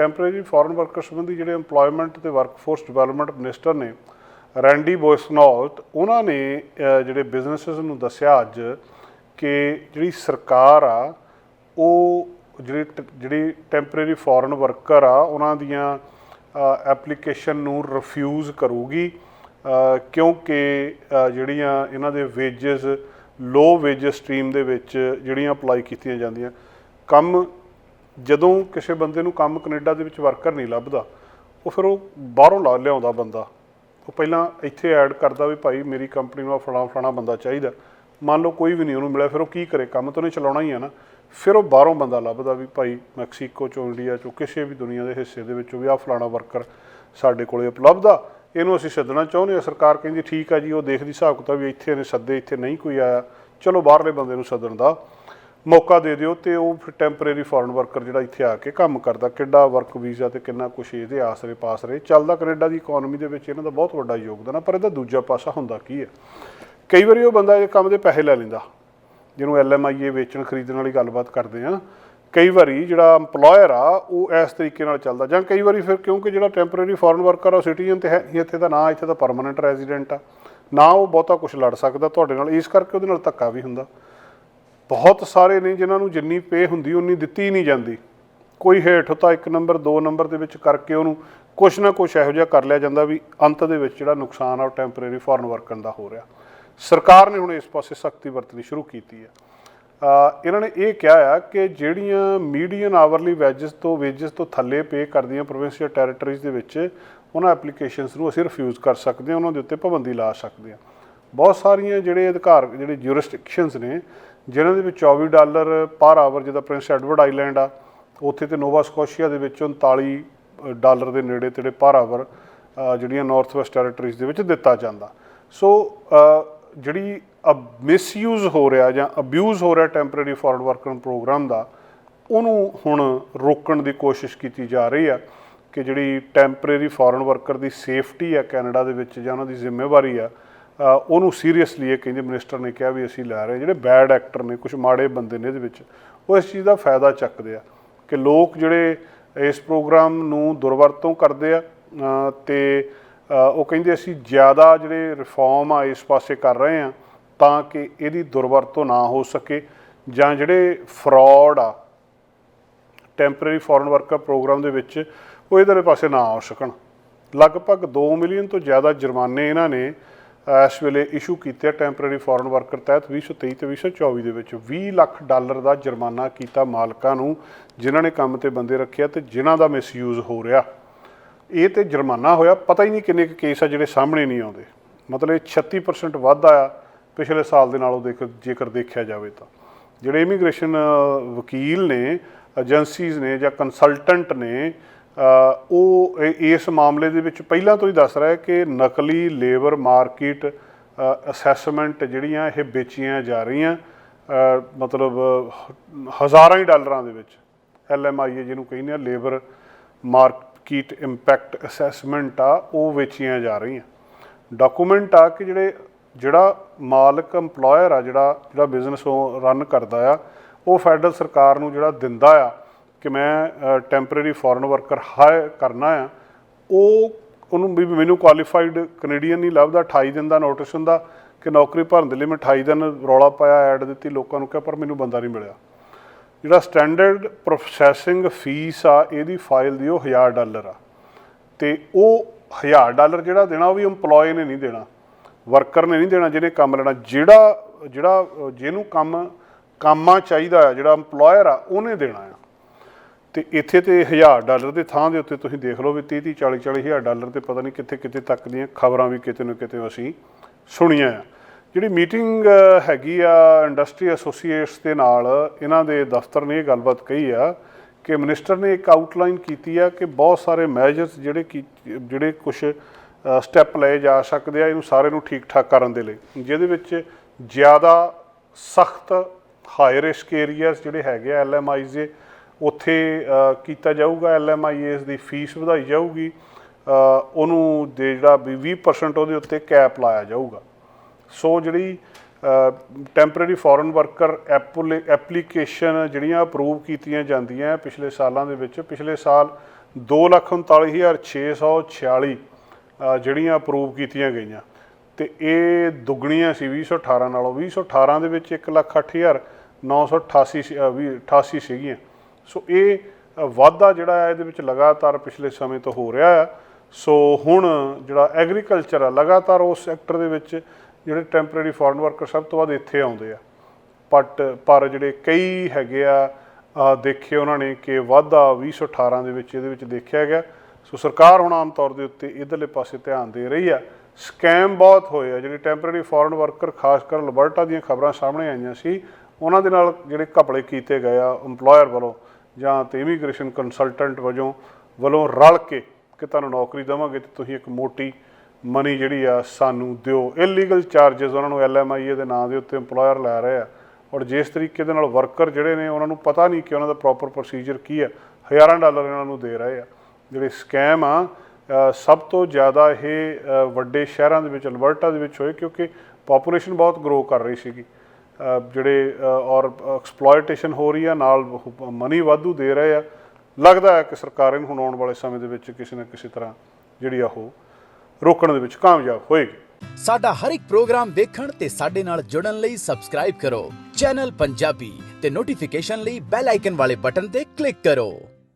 Temporary foreign worker ਸੰਬੰਧੀ ਜਿਹੜੇ EMPLOYMENT ਤੇ ਵਰਕਫੋਰਸ ਡਿਵੈਲਪਮੈਂਟ ਮਿਨਿਸਟਰ ਨੇ, ਰੈਂਡੀ ਬੋਇਸਨੌਲਟ, ਉਹਨਾਂ ਨੇ ਜਿਹੜੇ ਬਿਜ਼ਨੈਸਸ ਨੂੰ ਦੱਸਿਆ ਅੱਜ ਕਿ ਜਿਹੜੀ ਸਰਕਾਰ ਆ, ਉਹ ਜਿਹੜੀ ਟ- ਜਿਹੜੀ ਟੈਂਪਰੇਰੀ ਫੋਰਨ ਵਰਕਰ ਆ, ਉਹਨਾਂ ਦੀਆਂ ਐਪਲੀਕੇਸ਼ਨ ਨੂੰ ਰਿਫਿਊਜ਼ ਕਰੂਗੀ ਕਿਉਂਕਿ ਜਿਹੜੀਆਂ ਇਹਨਾਂ ਦੇ ਵੇਜਸ ਲੋ ਵੇਜ ਸਟ੍ਰੀਮ ਦੇ ਵਿੱਚ ਜਿਹੜੀਆਂ ਅਪਲਾਈ ਕੀਤੀਆਂ ਜਾਂਦੀਆਂ, ਕੰਮ ਜਦੋਂ ਕਿਸੇ ਬੰਦੇ ਨੂੰ ਕੰਮ ਕੈਨੇਡਾ ਦੇ ਵਿੱਚ ਵਰਕਰ ਨਹੀਂ ਲੱਭਦਾ, ਉਹ ਫਿਰ ਉਹ ਬਾਹਰੋਂ ਲਾ ਲਿਆਉਂਦਾ ਬੰਦਾ। ਉਹ ਪਹਿਲਾਂ ਇੱਥੇ ਐਡ ਕਰਦਾ ਵੀ ਭਾਈ ਮੇਰੀ ਕੰਪਨੀ ਨੂੰ ਆਹ ਫਲਾਣਾ ਫਲਾਣਾ ਬੰਦਾ ਚਾਹੀਦਾ। ਮੰਨ ਲਓ ਕੋਈ ਵੀ ਨਹੀਂ ਉਹਨੂੰ ਮਿਲਿਆ, ਫਿਰ ਉਹ ਕੀ ਕਰੇ? ਕੰਮ ਤਾਂ ਉਹਨੇ ਚਲਾਉਣਾ ਹੀ ਆ ਨਾ। ਫਿਰ ਉਹ ਬਾਹਰੋਂ ਬੰਦਾ ਲੱਭਦਾ ਵੀ ਭਾਈ ਮੈਕਸੀਕੋ ਚੋਂ, ਇੰਡੀਆ ਚੋਂ, ਕਿਸੇ ਵੀ ਦੁਨੀਆ ਦੇ ਹਿੱਸੇ ਦੇ ਵਿੱਚੋਂ ਵੀ ਆਹ ਫਲਾਣਾ ਵਰਕਰ ਸਾਡੇ ਕੋਲੇ ਉਪਲਬਧ ਆ। ਇਹਨੂੰ ਅਸੀਂ ਸੱਦਣਾ ਚਾਹੁੰਦੇ ਆ ਸਰਕਾਰ ਕਹਿੰਦੀ ਠੀਕ ਆ ਜੀ, ਉਹ ਦੇਖਦੀ ਹਿਸਾਬ ਕਿਤਾਬ ਵੀ ਇੱਥੇ ਨੇ, ਸੱਦੇ ਇੱਥੇ ਨਹੀਂ ਕੋਈ ਆਇਆ। ਚਲੋ ਬਾਹਰਲੇ ਬੰਦੇ ਨੂੰ ਸੱਦਣ ਦਾ। ਮੌਕਾ ਦੇ ਦਿਓ ਤੇ ਉਹ ਫਿਰ ਟੈਂਪਰੇਰੀ ਫੋਰਨ ਵਰਕਰ ਜਿਹੜਾ ਇੱਥੇ ਆ ਕੇ ਕੰਮ ਕਰਦਾ, ਕਿੱਡਾ ਵਰਕ ਵੀਜ਼ਾ ਤੇ ਕਿੰਨਾ ਕੁਛ ਇਹਦੇ ਆਸਰੇ ਪਾਸਰੇ ਚੱਲਦਾ ਕੈਨੇਡਾ ਦੀ ਇਕਨੋਮੀ ਦੇ ਵਿੱਚ ਇਹਨਾਂ ਦਾ ਬਹੁਤ ਵੱਡਾ ਯੋਗਦਾਨ ਆ, ਪਰ ਇਹਦਾ ਦੂਜਾ ਪਾਸਾ ਹੁੰਦਾ ਕੀ ਹੈ? ਕਈ ਵਾਰੀ ਉਹ ਬੰਦਾ ਇਹ ਕੰਮ ਦੇ ਪੈਸੇ ਲੈ ਲੈਂਦਾ, ਜਿਹਨੂੰ ਐਲਐਮਆਈਏ ਵੇਚਣ ਖਰੀਦਣ ਵਾਲੀ ਗੱਲਬਾਤ ਕਰਦੇ ਆ। ਕਈ ਵਾਰੀ ਜਿਹੜਾ EMPLOYER ਆ, ਉਹ ਇਸ ਤਰੀਕੇ ਨਾਲ ਚੱਲਦਾ, ਜਾਂ ਕਈ ਵਾਰੀ ਫਿਰ ਕਿਉਂਕਿ ਜਿਹੜਾ ਟੈਂਪਰੇਰੀ ਫੋਰਨ ਵਰਕਰ ਆ ਸਿਟੀਜ਼ਨ ਤੇ ਹੈ ਨਹੀਂ ਇੱਥੇ ਦਾ ਨਾ ਇੱਥੇ ਦਾ ਪਰਮਨੈਂਟ ਰੈਜ਼ੀਡੈਂਟ ਆ। ਨਾ ਉਹ ਬਹੁਤਾ ਕੁਝ ਲੜ ਸਕਦਾ ਤੁਹਾਡੇ ਨਾਲ, ਇਸ ਕਰਕੇ ਉਹਦੇ ਨਾਲ ਧੱਕਾ ਵੀ ਹੁੰਦਾ। ਬਹੁਤ ਸਾਰੇ ਨੇ ਜਿਨ੍ਹਾਂ ਨੂੰ ਜਿੰਨੀ ਪੇ ਹੁੰਦੀ, ਉਨੀ ਦਿੱਤੀ ਨਹੀਂ ਜਾਂਦੀ। ਕੋਈ ਹੇਠ ਤਾਂ ਇੱਕ ਨੰਬਰ, ਦੋ ਨੰਬਰ ਦੇ ਵਿੱਚ ਕਰਕੇ ਉਹਨੂੰ ਕੁਛ ਨਾ ਕੁਛ ਇਹੋ ਜਿਹਾ ਕਰ ਲਿਆ ਜਾਂਦਾ ਵੀ ਅੰਤ ਦੇ ਵਿੱਚ ਜਿਹੜਾ ਨੁਕਸਾਨ ਆ, ਉਹ ਟੈਂਪਰੇਰੀ ਫੋਰਨ ਵਰਕਰ ਦਾ ਹੋ ਰਿਹਾ। ਸਰਕਾਰ ਨੇ ਹੁਣ ਇਸ ਪਾਸੇ ਸਖਤੀ ਵਰਤਣੀ ਸ਼ੁਰੂ ਕੀਤੀ ਹੈ। ਇਹਨਾਂ ਨੇ ਇਹ ਕਿਹਾ ਆ ਕਿ ਜਿਹੜੀਆਂ ਮੀਡੀਅਨ ਆਵਰਲੀ ਵੈਜਸ ਤੋਂ ਵੇਜਸ ਤੋਂ ਥੱਲੇ ਪੇ ਕਰਦੀਆਂ ਪ੍ਰੋਵਿੰਸ਼ੀਅਲ ਟੈਰੀਟਰੀਜ਼ ਦੇ ਵਿੱਚ, ਉਹਨਾਂ ਐਪਲੀਕੇਸ਼ਨਸ ਨੂੰ ਅਸੀਂ ਰਿਫਿਊਜ਼ ਕਰ ਸਕਦੇ ਹਾਂ, ਉਹਨਾਂ ਦੇ ਉੱਤੇ ਪਾਬੰਦੀ ਲਾ ਸਕਦੇ ਹਾਂ। ਬਹੁਤ ਸਾਰੀਆਂ ਜਿਹੜੇ ਅਧਿਕਾਰ, ਜਿਹੜੇ ਜੂਰਿਸਡਿਕਸ਼ਨਸ ਨੇ ਜਿਹਨਾਂ ਦੇ ਵਿੱਚ 24 ਡਾਲਰ ਪਰ ਆਵਰ ਜਿਹਦਾ ਪ੍ਰਿੰਸ ਐਡਵਰਡ ਆਈਲੈਂਡ ਆ ਉੱਥੇ ਤੇ ਨੋਵਾ ਸਕੋਸ਼ੀਆ ਦੇ ਵਿੱਚ 39 ਡਾਲਰ ਦੇ ਨੇੜੇ ਤੇੜੇ ਪਰ ਆਵਰ ਜਿਹੜੀਆਂ ਨਾਰਥ ਵੈਸਟ ਟੈਰੀਟਰੀਜ਼ ਦੇ ਵਿੱਚ ਦਿੱਤਾ ਜਾਂਦਾ। ਸੋ ਅ, ਜਿਹੜੀ ਮਿਸਯੂਜ਼ ਹੋ ਰਿਹਾ ਜਾਂ ਅਬਿਊਜ਼ ਹੋ ਰਿਹਾ ਟੈਂਪਰੇਰੀ ਫੋਰਨ ਵਰਕਰ ਪ੍ਰੋਗਰਾਮ ਦਾ ਉਹਨੂੰ ਹੁਣ ਰੋਕਣ ਦੀ ਕੋਸ਼ਿਸ਼ ਕੀਤੀ ਜਾ ਰਹੀ ਆ ਕਿ ਜਿਹੜੀ ਟੈਂਪਰੇਰੀ ਫੋਰਨ ਵਰਕਰ ਦੀ ਸੇਫਟੀ ਆ ਕੈਨੇਡਾ ਦੇ ਵਿੱਚ ਜਾਂ ਉਹਨਾਂ ਦੀ ਜ਼ਿੰਮੇਵਾਰੀ ਆ ਉਹਨੂੰ ਸੀਰੀਅਸਲੀ ਇਹ ਕਹਿੰਦੇ ਮਿਨਿਸਟਰ ਨੇ ਕਿਹਾ ਵੀ ਅਸੀਂ ਲੈ ਰਹੇ ਜਿਹੜੇ ਬੈਡ ਐਕਟਰ ਨੇ ਕੁਝ ਮਾੜੇ ਬੰਦੇ ਨੇ ਇਹਦੇ ਵਿੱਚ ਉਹ ਇਸ ਚੀਜ਼ ਦਾ ਫਾਇਦਾ ਚੱਕਦੇ ਆ ਕਿ ਲੋਕ ਜਿਹੜੇ ਇਸ ਪ੍ਰੋਗਰਾਮ ਨੂੰ ਦੁਰਵਰਤੋਂ ਕਰਦੇ ਆ ਅ, ਤੇ ਉਹ ਕਹਿੰਦੇ ਅਸੀਂ ਜ਼ਿਆਦਾ ਜਿਹੜੇ ਰਿਫਾਰਮ ਆ ਇਸ ਪਾਸੇ ਕਰ ਰਹੇ ਆ ਤਾਂ ਕਿ ਇਹਦੀ ਦੁਰਵਰਤੋਂ ਨਾ ਹੋ ਸਕੇ ਜਾਂ ਜਿਹੜੇ ਫਰਾਡ ਆ ਟੈਂਪਰੇਰੀ ਫੋਰਨ ਵਰਕਰ ਪ੍ਰੋਗਰਾਮ ਦੇ ਵਿੱਚ ਉਹ ਇਧਰਲੇ ਪਾਸੇ ਨਾ ਆ ਸਕਣ। ਲਗਭਗ 2 ਮਿਲੀਅਨ ਤੋਂ ਜ਼ਿਆਦਾ ਜੁਰਮਾਨੇ ਇਹਨਾਂ ਨੇ ਇਸ ਵੇਲੇ ਇਸ਼ੂ ਕੀਤੇ ਆ ਟੈਂਪਰੇਰੀ ਫੋਰਨ ਵਰਕਰ ਤਹਿਤ 2023 ਤੇ 2024 ਦੇ ਵਿੱਚ 20 ਲੱਖ ਡਾਲਰ ਦਾ ਜੁਰਮਾਨਾ ਕੀਤਾ ਮਾਲਕਾਂ ਨੂੰ, ਜਿਨ੍ਹਾਂ ਨੇ ਕੰਮ ਤੇ ਬੰਦੇ ਰੱਖਿਆ ਤੇ ਜਿਨ੍ਹਾਂ ਦਾ ਮਿਸਯੂਜ਼ ਹੋ ਰਿਹਾ। ਇਹ ਤੇ ਜੁਰਮਾਨਾ ਹੋਇਆ, ਪਤਾ ਹੀ ਨਹੀਂ ਕਿੰਨੇ ਕੁ ਕੇਸ ਆ ਜਿਹੜੇ ਸਾਹਮਣੇ ਨਹੀਂ ਆਉਂਦੇ। ਮਤਲਬ ਇਹ 36% ਵਾਧਾ ਆ ਪਿਛਲੇ ਸਾਲ ਦੇ ਨਾਲੋਂ ਦੇਖ, ਜੇਕਰ ਦੇਖਿਆ ਜਾਵੇ ਤਾਂ। ਜਿਹੜੇ ਇਮੀਗ੍ਰੇਸ਼ਨ ਵਕੀਲ ਨੇ ਏਜੰਸੀਜ਼ ਨੇ ਜਾਂ ਕੰਸਲਟੈਂਟ ਨੇ ਉਹ ਇਸ ਮਾਮਲੇ ਦੇ ਵਿੱਚ ਪਹਿਲਾਂ ਤੋਂ ਹੀ ਦੱਸ ਰਿਹਾ ਹੈ ਕਿ ਨਕਲੀ ਲੇਬਰ ਮਾਰਕੀਟ ਅਸੈਸਮੈਂਟ ਜਿਹੜੀਆਂ ਇਹ ਵੇਚੀਆਂ ਜਾ ਰਹੀਆਂ ਮਤਲਬ ਹਜ਼ਾਰਾਂ ਹੀ ਡਾਲਰਾਂ ਦੇ ਵਿੱਚ ਐਲਐਮਆਈਏ ਜਿਹਨੂੰ ਕਹਿੰਦੇ ਆ, ਲੇਬਰ ਮਾਰਕੀਟ ਇੰਪੈਕਟ ਅਸੈਸਮੈਂਟ ਆ, ਉਹ ਵੇਚੀਆਂ ਜਾ ਰਹੀਆਂ। ਡਾਕੂਮੈਂਟ ਆ ਕਿ ਜਿਹੜੇ, ਜਿਹੜਾ ਮਾਲਕ, EMPLOYER ਆ, ਜਿਹੜਾ ਜਿਹੜਾ ਬਿਜ਼ਨਸ ਉਹ ਰਨ ਕਰਦਾ ਆ, ਉਹ ਫੈਡਰਲ ਸਰਕਾਰ ਨੂੰ ਜਿਹੜਾ ਦਿੰਦਾ ਆ ਕਿ ਮੈਂ ਟੈਂਪਰੇਰੀ ਫੋਰਨ ਵਰਕਰ ਹਾਇਰ ਕਰਨਾ ਆ, ਉਹ, ਉਹਨੂੰ ਵੀ ਮੈਨੂੰ ਕੁਆਲੀਫਾਈਡ ਕੈਨੇਡੀਅਨ ਨਹੀਂ ਲੱਭਦਾ 28 ਦਿਨ ਦਾ ਨੋਟਿਸ ਹੁੰਦਾ ਕਿ ਨੌਕਰੀ ਭਰਨ ਦੇ ਲਈ ਮੈਂ 28 ਦਿਨ ਰੌਲਾ ਪਾਇਆ ਐਡ ਦਿੱਤੀ, ਲੋਕਾਂ ਨੂੰ ਕਿਹਾ, ਪਰ ਮੈਨੂੰ ਬੰਦਾ ਨਹੀਂ ਮਿਲਿਆ। ਜਿਹੜਾ ਸਟੈਂਡਰਡ ਪ੍ਰੋਸੈਸਿੰਗ ਫੀਸ ਆ, ਇਹਦੀ ਫਾਈਲ ਦੀ ਉਹ 1000 ਡਾਲਰ ਆ। ਤੇ ਉਹ 1000 ਡਾਲਰ ਜਿਹੜਾ ਦੇਣਾ, ਉਹ ਵੀ EMPLOYE ਨੇ ਨਹੀਂ ਦੇਣਾ। ਵਰਕਰ ਨੇ ਨਹੀਂ ਦੇਣਾ, ਜਿਹਨੇ ਕੰਮ ਲੈਣਾ। ਜਿਹੜਾ ਜਿਹੜਾ, ਜਿਹਨੂੰ ਕੰਮ, ਕੰਮਾਂ ਚਾਹੀਦਾ ਆ, ਜਿਹੜਾ EMPLOYER ਆ, ਉਹਨੇ ਦੇਣਾ ਆ। ਤੇ ਇੱਥੇ ਤੇ 1000 ਡਾਲਰ ਦੇ ਥਾਂ ਦੇ ਉੱਤੇ ਤੁਸੀਂ ਦੇਖ ਲਓ ਵੀ 30 30 40 40 ਹਜ਼ਾਰ ਡਾਲਰ ਤੇ ਪਤਾ ਨਹੀਂ ਕਿੱਥੇ ਕਿੱਥੇ ਤੱਕ ਦੀਆਂ ਖਬਰਾਂ ਵੀ ਕਿਤੇ ਨਾ ਕਿਤੇ ਅਸੀਂ ਸੁਣੀਆਂ ਆ। ਜਿਹੜੀ ਮੀਟਿੰਗ ਹੈਗੀ ਆ ਇੰਡਸਟਰੀ ਐਸੋਸੀਏਟਸ ਦੇ ਨਾਲ, ਇਹਨਾਂ ਦੇ ਦਫ਼ਤਰ ਨੇ ਇਹ ਗੱਲਬਾਤ ਕਹੀ ਆ ਕਿ ਮਿਨਿਸਟਰ ਨੇ ਇੱਕ ਆਊਟਲਾਈਨ ਕੀਤੀ ਆ ਕਿ ਬਹੁਤ ਸਾਰੇ ਮੈਜਰਸ ਜਿਹੜੇ ਕੀ, ਜਿਹੜੇ ਕੁਝ ਸਟੈਪ ਲਏ ਜਾ ਸਕਦੇ ਆ, ਇਹਨੂੰ ਸਾਰੇ ਨੂੰ ਠੀਕ ਠਾਕ ਕਰਨ ਦੇ ਲਈ। ਜਿਹਦੇ ਵਿੱਚ ਜ਼ਿਆਦਾ ਸਖਤ ਹਾਈ ਰਿਸਕ ਏਰੀਆਸ ਜਿਹੜੇ ਹੈਗੇ ਆ ਐਲਐਮਆਈਜ਼ ਦੇ ਉੱਥੇ ਕੀਤਾ ਜਾਊਗਾ ਐਲਐਮਆਈਐਸ ਦੀ ਫੀਸ ਵਧਾਈ ਜਾਊਗੀ ਉਹਨੂੰ ਦੇ ਜਿਹੜਾ ਵੀ 20% ਉਹਦੇ ਉੱਤੇ ਕੈਪ ਲਾਇਆ ਜਾਊਗਾ। ਸੋ ਜਿਹੜੀ ਟੈਂਪਰੇਰੀ ਫੋਰਨ ਵਰਕਰ ਐਪਲੀਕੇਸ਼ਨ ਜਿਹੜੀਆਂ ਅਪਰੂਵ ਕੀਤੀਆਂ ਜਾਂਦੀਆਂ ਪਿਛਲੇ ਸਾਲਾਂ ਦੇ ਵਿੱਚ ਪਿਛਲੇ ਸਾਲ 239646 ਅ, ਜਿਹੜੀਆਂ ਅਪਰੂਵ ਕੀਤੀਆਂ ਗਈਆਂ। ਤੇ ਇਹ ਦੁੱਗਣੀਆਂ ਸੀ 2018 ਨਾਲੋਂ। 2018 ਦੇ ਵਿੱਚ 108988 ਸੀ- ਅ, ਵੀ 88 ਸੀਗੀਆਂ। ਸੋ ਇਹ ਵਾਧਾ ਜਿਹੜਾ ਹੈ ਇਹਦੇ ਵਿੱਚ ਲਗਾਤਾਰ ਪਿਛਲੇ ਸਮੇਂ ਤੋਂ ਹੋ ਰਿਹਾ ਆ ਸੋ ਹੁਣ ਜਿਹੜਾ ਐਗਰੀਕਲਚਰ ਆ, ਲਗਾਤਾਰ ਉਸ ਸੈਕਟਰ ਦੇ ਵਿੱਚ ਜਿਹੜੇ ਟੈਂਪਰੇਰੀ ਫੋਰਨ ਵਰਕਰ ਸਭ ਤੋਂ ਵੱਧ ਇੱਥੇ ਆਉਂਦੇ ਆ। ਬਟ ਪਰ ਜਿਹੜੇ ਕਈ ਹੈਗੇ ਆ ਦੇਖੇ ਉਹਨਾਂ ਨੇ ਕਿ ਵਾਧਾ 2018 ਦੇ ਵਿੱਚ ਇਹਦੇ ਵਿੱਚ ਦੇਖਿਆ ਗਿਆ। ਸੋ ਸਰਕਾਰ ਹੁਣ ਆਮ ਤੌਰ ਦੇ ਉੱਤੇ ਇਧਰਲੇ ਪਾਸੇ ਧਿਆਨ ਦੇ ਰਹੀ ਆ। ਸਕੈਮ ਬਹੁਤ ਹੋਏ ਆ। ਜਿਹੜੇ ਟੈਂਪਰੇਰੀ ਫੋਰਨ ਵਰਕਰ, ਖਾਸ ਕਰ ਅਲਬਰਟਾ ਦੀਆਂ ਖਬਰਾਂ ਸਾਹਮਣੇ ਆਈਆਂ ਸੀ, ਉਹਨਾਂ ਦੇ ਨਾਲ ਜਿਹੜੇ ਘਪਲੇ ਕੀਤੇ ਗਏ ਆ, EMPLOYER ਵੱਲੋਂ। ਜਾਂ ਤੇ ਇਮੀਗ੍ਰੇਸ਼ਨ ਕੰਸਲਟੈਂਟ ਵਜੋਂ ਵੱਲੋਂ ਰਲ ਕੇ ਕਿ ਤੁਹਾਨੂੰ ਨੌਕਰੀ ਦੇਵਾਂਗੇ ਤੇ ਤੁਸੀਂ ਇੱਕ ਮੋਟੀ ਮਨੀ ਜਿਹੜੀ ਆ ਸਾਨੂੰ ਦਿਓ। ਇਲੀਗਲ ਚਾਰजेस ਉਹਨਾਂ ਨੂੰ ਐਲਐਮਆਈਏ ਦੇ ਨਾਂ ਦੇ ਉੱਤੇ EMPLOYER ਲੈ ਰਹੇ ਆ। ਔਰ ਜਿਸ ਤਰੀਕੇ ਦੇ ਨਾਲ ਵਰਕਰ ਜਿਹੜੇ ਨੇ, ਉਹਨਾਂ ਨੂੰ ਪਤਾ ਨਹੀਂ ਕਿ ਉਹਨਾਂ ਦਾ ਪ੍ਰੋਪਰ ਪ੍ਰੋਸੀਜਰ ਕੀ ਹੈ ਹਜ਼ਾਰਾਂ ਡਾਲਰ ਇਹਨਾਂ ਨੂੰ ਦੇ ਰਹੇ ਆ। ਜਿਹੜੇ ਸਕੈਮ ਆ ਸਭ ਤੋਂ ਜ਼ਿਆਦਾ ਇਹ ਵੱਡੇ ਸ਼ਹਿਰਾਂ ਦੇ ਵਿੱਚ, ਅਲਬਰਟਾ ਦੇ ਵਿੱਚ ਹੋਏ ਕਿਉਂਕਿ ਪੋਪੂਲੇਸ਼ਨ ਬਹੁਤ ਗਰੋ ਕਰ ਰਹੀ ਸੀਗੀ। ਜਿਹੜੇ ਔਰ ਐਕਸਪਲੋਇਟੇਸ਼ਨ ਹੋ ਰਹੀ ਆ, ਨਾਲ ਮਨੀ ਵਾਧੂ ਦੇ ਰਹੇ ਆ। ਲੱਗਦਾ ਹੈ ਕਿ ਸਰਕਾਰ ਇਹਨੂੰ ਹੁਣ ਆਉਣ ਵਾਲੇ ਸਮੇਂ ਦੇ ਵਿੱਚ ਕਿਸੇ ਨਾ ਕਿਸੇ ਤਰ੍ਹਾਂ ਜਿਹੜੀ ਆ ਉਹ ਰੋਕਣ ਦੇ ਵਿੱਚ ਕਾਮਯਾਬ ਹੋਏਗੀ। ਸਾਡਾ ਹਰ ਇੱਕ ਪ੍ਰੋਗਰਾਮ ਦੇਖਣ ਤੇ ਸਾਡੇ ਨਾਲ ਜੁੜਨ ਲਈ ਸਬਸਕ੍ਰਾਈਬ ਕਰੋ। ਚੈਨਲ ਪੰਜਾਬੀ ਤੇ ਨੋਟੀਫਿਕੇਸ਼ਨ ਲਈ ਬੈਲ ਆਈਕਨ ਵਾਲੇ ਬਟਨ ਤੇ ਕਲਿੱਕ ਕਰੋ।